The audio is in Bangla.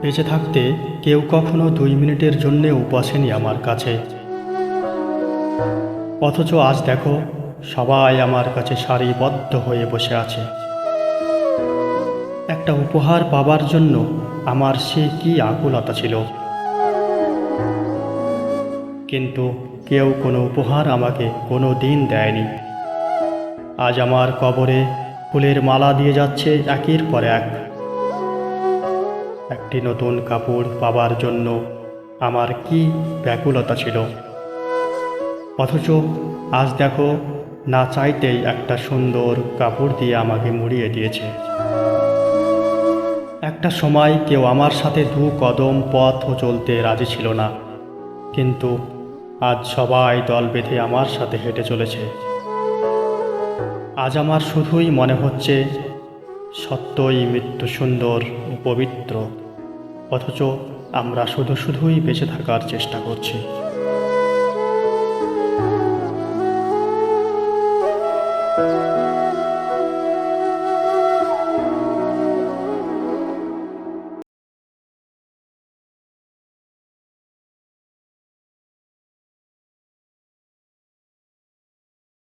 বেঁচে থাকতে কেউ কখনো দুই মিনিটের জন্যেও বসেনি আমার কাছে। অথচ আজ দেখো, সবাই আমার কাছে সারিবদ্ধ হয়ে বসে আছে। একটা উপহার পাবার জন্য আমার সে কি আকুলতা ছিল। কিন্তু কেউ কোনো উপহার আমাকে কোনো দিন দেয়নি। আজ আমার কবরে ফুলের মালা দিয়ে যাচ্ছে একের পর এক। একটি নতুন কাপড় পাবার জন্য আমার কি ব্যাকুলতা ছিল? অথচ আজ দেখো, না চাইতেই একটা সুন্দর কাপড় দিয়ে আমাকে মুড়িয়ে দিয়েছে। একটা সময় কেউ আমার সাথে দু কদম পথও চলতে রাজি ছিল না। কিন্তু আজ সবাই দল বেঁধে আমার সাথে হেঁটে চলেছে। আজ আমার শুধুই মনে হচ্ছে সত্যই মৃত্যু সুন্দর ও পবিত্র। অথচ আমরা শুধু শুধুই বেঁচে থাকার চেষ্টা করছি।